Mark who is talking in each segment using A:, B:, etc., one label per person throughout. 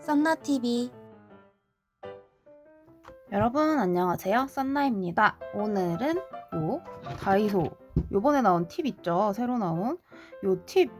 A: 썬나TV
B: 여러분 안녕하세요. 썬나입니다. 오늘은 요 다이소. 요번에 나온 팁 있죠? 새로 나온 요 팁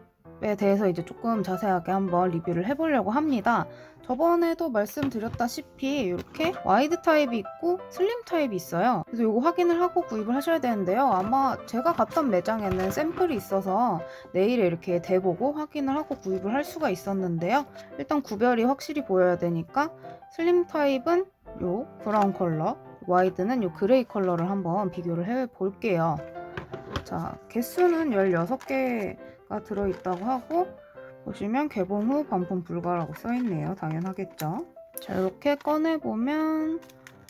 B: 에 대해서 이제 조금 자세하게 한번 리뷰를 해보려고 합니다. 저번에도 말씀드렸다시피 이렇게 와이드 타입이 있고 슬림 타입이 있어요. 그래서 요거 확인을 하고 구입을 하셔야 되는데요. 아마 제가 갔던 매장에는 샘플이 있어서 내일에 이렇게 대보고 확인을 하고 구입을 할 수가 있었는데요. 일단 구별이 확실히 보여야 되니까 슬림 타입은 요 브라운 컬러, 와이드는 요 그레이 컬러를 한번 비교를 해 볼게요. 자, 개수는 16개 가 들어있다고 하고 보시면 개봉 후 반품 불가라고 써있네요. 당연하겠죠. 자, 이렇게 꺼내보면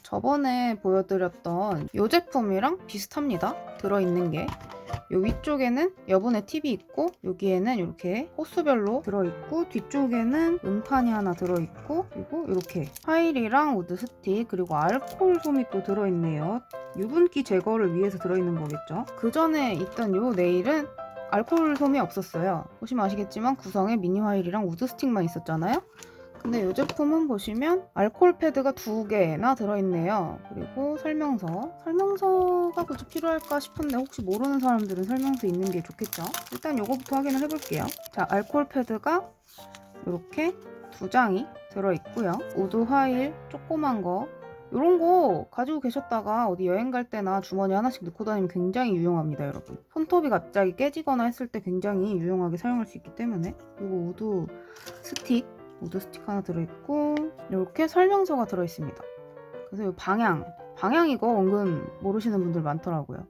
B: 저번에 보여드렸던 이 제품이랑 비슷합니다. 들어있는 게. 요 위쪽에는 여분의 팁이 있고 여기에는 이렇게 호수별로 들어있고 뒤쪽에는 음판이 하나 들어있고 그리고 이렇게 파일이랑 우드 스틱 그리고 알코올 솜이 또 들어있네요. 유분기 제거를 위해서 들어있는 거겠죠. 그 전에 있던 요 네일은 알코올 솜이 없었어요. 보시면 아시겠지만 구성에 미니 화일이랑 우드 스틱만 있었잖아요. 근데 이 제품은 보시면 알코올 패드가 두 개나 들어있네요. 그리고 설명서. 설명서가 굳이 필요할까 싶은데 혹시 모르는 사람들은 설명서 있는 게 좋겠죠? 일단 요거부터 확인을 해볼게요. 자, 알코올 패드가 이렇게 두 장이 들어있고요. 우드 화일 조그만 거. 이런 거 가지고 계셨다가 어디 여행 갈 때나 주머니 하나씩 넣고 다니면 굉장히 유용합니다, 여러분. 손톱이 갑자기 깨지거나 했을 때 굉장히 유용하게 사용할 수 있기 때문에. 그리고 우드 스틱 우드 스틱 하나 들어있고 이렇게 설명서가 들어있습니다. 그래서 이 방향, 방향 이거 은근 모르시는 분들 많더라고요.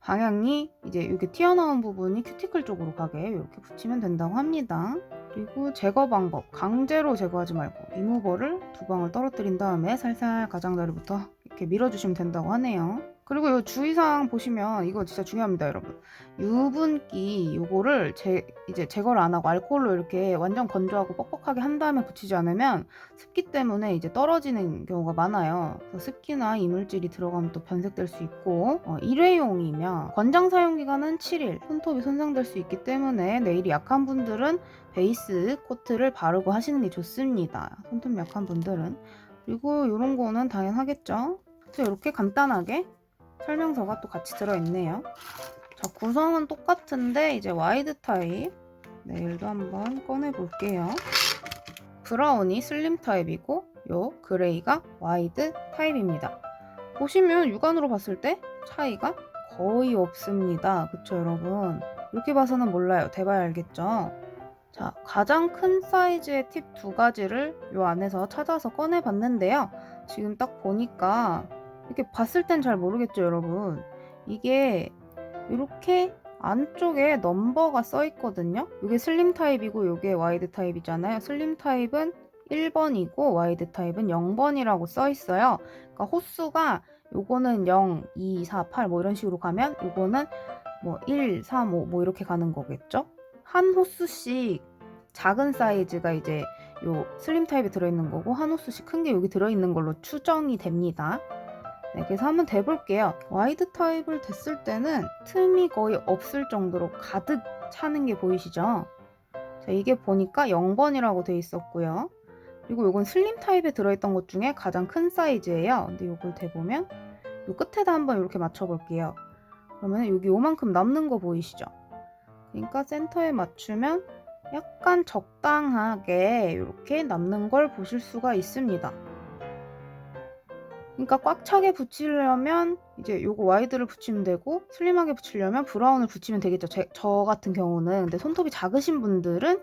B: 방향이 이제 이렇게 튀어나온 부분이 큐티클 쪽으로 가게 이렇게 붙이면 된다고 합니다. 그리고 제거 방법, 강제로 제거하지 말고 리무버를 두 방울 떨어뜨린 다음에 살살 가장자리부터 이렇게 밀어주시면 된다고 하네요. 그리고 이 주의사항 보시면 이거 진짜 중요합니다, 여러분. 유분기 요거를 제, 이제 제거를 안 하고 알코올로 이렇게 완전 건조하고 뻑뻑하게 한 다음에 붙이지 않으면 습기 때문에 이제 떨어지는 경우가 많아요. 습기나 이물질이 들어가면 또 변색될 수 있고 어, 일회용이면 권장 사용 기간은 7일. 손톱이 손상될 수 있기 때문에 네일이 약한 분들은 베이스 코트를 바르고 하시는 게 좋습니다. 손톱 약한 분들은 그리고 이런 거는 당연하겠죠. 이렇게 간단하게 설명서가 또 같이 들어있네요. 자, 구성은 똑같은데 이제 와이드 타입 네일도 한번 꺼내 볼게요. 브라운이 슬림 타입이고 요 그레이가 와이드 타입입니다. 보시면 육안으로 봤을 때 차이가 거의 없습니다. 그쵸 여러분? 이렇게 봐서는 몰라요. 대봐야 알겠죠? 자, 가장 큰 사이즈의 팁 두 가지를 요 안에서 찾아서 꺼내 봤는데요. 지금 딱 보니까 이렇게 봤을 땐 잘 모르겠죠, 여러분. 이게 이렇게 안쪽에 넘버가 써 있거든요. 이게 슬림 타입이고 이게 와이드 타입이잖아요. 슬림 타입은 1번이고 와이드 타입은 0번이라고 써 있어요. 그러니까 호수가 요거는 0, 2, 4, 8 뭐 이런 식으로 가면 요거는 뭐 1, 3, 5 뭐 이렇게 가는 거겠죠? 한 호수씩 작은 사이즈가 이제 요 슬림 타입에 들어있는 거고 한 호수씩 큰 게 여기 들어있는 걸로 추정이 됩니다. 네, 그래서 한번 대볼게요. 와이드 타입을 댔을 때는 틈이 거의 없을 정도로 가득 차는 게 보이시죠? 자, 이게 보니까 0번이라고 돼 있었고요. 그리고 이건 슬림 타입에 들어있던 것 중에 가장 큰 사이즈예요. 근데 이걸 대보면 이 끝에다 한번 이렇게 맞춰볼게요. 그러면 여기 요만큼 남는 거 보이시죠? 그러니까 센터에 맞추면 약간 적당하게 이렇게 남는 걸 보실 수가 있습니다. 그러니까 꽉 차게 붙이려면 이제 요거 와이드를 붙이면 되고 슬림하게 붙이려면 브라운을 붙이면 되겠죠. 제, 저 같은 경우는 근데 손톱이 작으신 분들은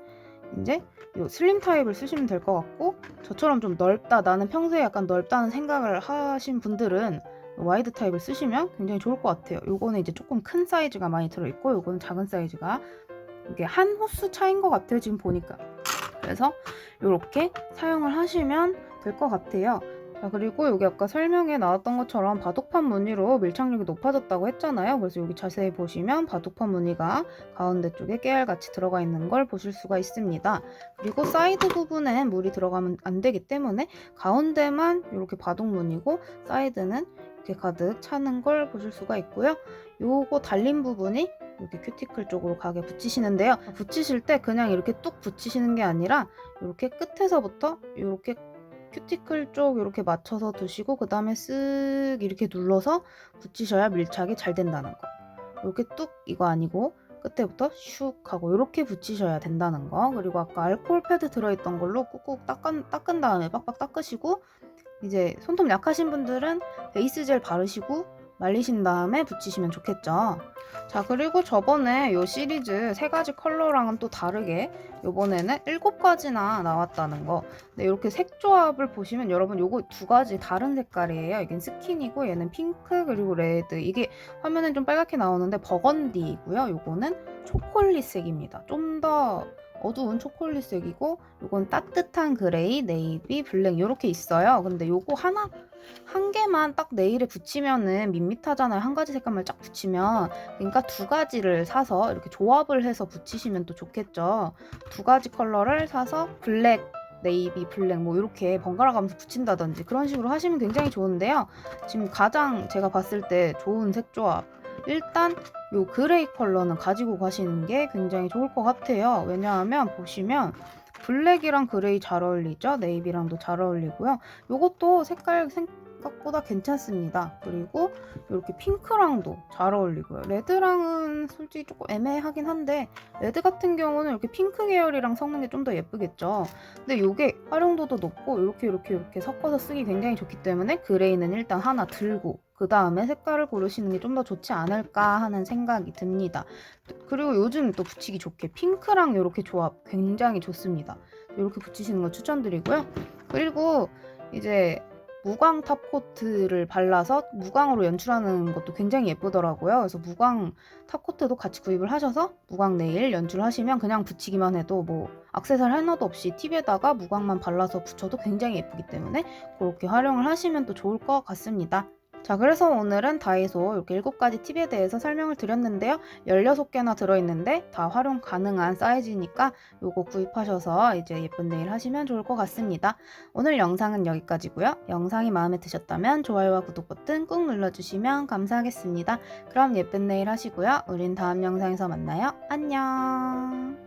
B: 이제 요 슬림 타입을 쓰시면 될 것 같고 저처럼 좀 넓다 나는 평소에 약간 넓다는 생각을 하신 분들은 와이드 타입을 쓰시면 굉장히 좋을 것 같아요. 요거는 이제 조금 큰 사이즈가 많이 들어있고 요거는 작은 사이즈가 이게 한 호수 차인 것 같아요. 지금 보니까. 그래서 이렇게 사용을 하시면 될 것 같아요. 자, 그리고 여기 아까 설명에 나왔던 것처럼 바둑판 무늬로 밀착력이 높아졌다고 했잖아요. 그래서 여기 자세히 보시면 바둑판 무늬가 가운데 쪽에 깨알같이 들어가 있는 걸 보실 수가 있습니다. 그리고 사이드 부분에 물이 들어가면 안 되기 때문에 가운데만 이렇게 바둑 무늬고 사이드는 이렇게 가득 차는 걸 보실 수가 있고요. 요거 달린 부분이 이렇게 큐티클 쪽으로 가게 붙이시는데요. 붙이실 때 그냥 이렇게 뚝 붙이시는 게 아니라 이렇게 끝에서부터 이렇게 큐티클 쪽 이렇게 맞춰서 두시고 그 다음에 쓱 이렇게 눌러서 붙이셔야 밀착이 잘 된다는 거. 이렇게 뚝 이거 아니고 끝에부터 슉 하고 이렇게 붙이셔야 된다는 거. 그리고 아까 알코올 패드 들어있던 걸로 꾹꾹 닦은, 닦은 다음에 빡빡 닦으시고 이제 손톱 약하신 분들은 베이스 젤 바르시고 말리신 다음에 붙이시면 좋겠죠. 자 그리고 저번에 이 시리즈 세 가지 컬러랑은 또 다르게 이번에는 일곱 가지나 나왔다는 거. 네, 이렇게 색 조합을 보시면 여러분 요거 두 가지 다른 색깔이에요. 이게 스킨이고 얘는 핑크 그리고 레드. 이게 화면엔 좀 빨갛게 나오는데 버건디이고요. 요거는 초콜릿색입니다. 좀더 어두운 초콜릿색이고 요건 따뜻한 그레이, 네이비, 블랙 이렇게 있어요. 근데 요거 하나 한 개만 딱 네일에 붙이면은 밋밋하잖아요. 한 가지 색감을 쫙 붙이면 그러니까 두 가지를 사서 이렇게 조합을 해서 붙이시면 또 좋겠죠. 두 가지 컬러를 사서 블랙 네이비, 블랙 뭐 이렇게 번갈아 가면서 붙인다든지 그런 식으로 하시면 굉장히 좋은데요. 지금 가장 제가 봤을 때 좋은 색 조합 일단 요 그레이 컬러는 가지고 가시는 게 굉장히 좋을 것 같아요. 왜냐하면 보시면 블랙이랑 그레이 잘 어울리죠? 네이비랑도 잘 어울리고요. 요것도 색깔 생각보다 괜찮습니다. 그리고 이렇게 핑크랑도 잘 어울리고요. 레드랑은 솔직히 조금 애매하긴 한데 레드 같은 경우는 이렇게 핑크 계열이랑 섞는 게 좀 더 예쁘겠죠. 근데 이게 활용도도 높고 이렇게 이렇게 이렇게 섞어서 쓰기 굉장히 좋기 때문에 그레이는 일단 하나 들고 그 다음에 색깔을 고르시는 게 좀 더 좋지 않을까 하는 생각이 듭니다. 그리고 요즘 또 붙이기 좋게 핑크랑 이렇게 조합 굉장히 좋습니다. 이렇게 붙이시는 거 추천드리고요. 그리고 이제 무광 탑코트를 발라서 무광으로 연출하는 것도 굉장히 예쁘더라고요. 그래서 무광 탑코트도 같이 구입을 하셔서 무광 네일 연출하시면 그냥 붙이기만 해도 뭐 악세사리 하나도 없이 팁에다가 무광만 발라서 붙여도 굉장히 예쁘기 때문에 그렇게 활용을 하시면 또 좋을 것 같습니다. 자, 그래서 오늘은 다이소 이렇게 7가지 팁에 대해서 설명을 드렸는데요. 16개나 들어있는데 다 활용 가능한 사이즈니까 요거 구입하셔서 이제 예쁜 네일 하시면 좋을 것 같습니다. 오늘 영상은 여기까지고요. 영상이 마음에 드셨다면 좋아요와 구독 버튼 꾹 눌러주시면 감사하겠습니다. 그럼 예쁜 네일 하시고요. 우린 다음 영상에서 만나요. 안녕!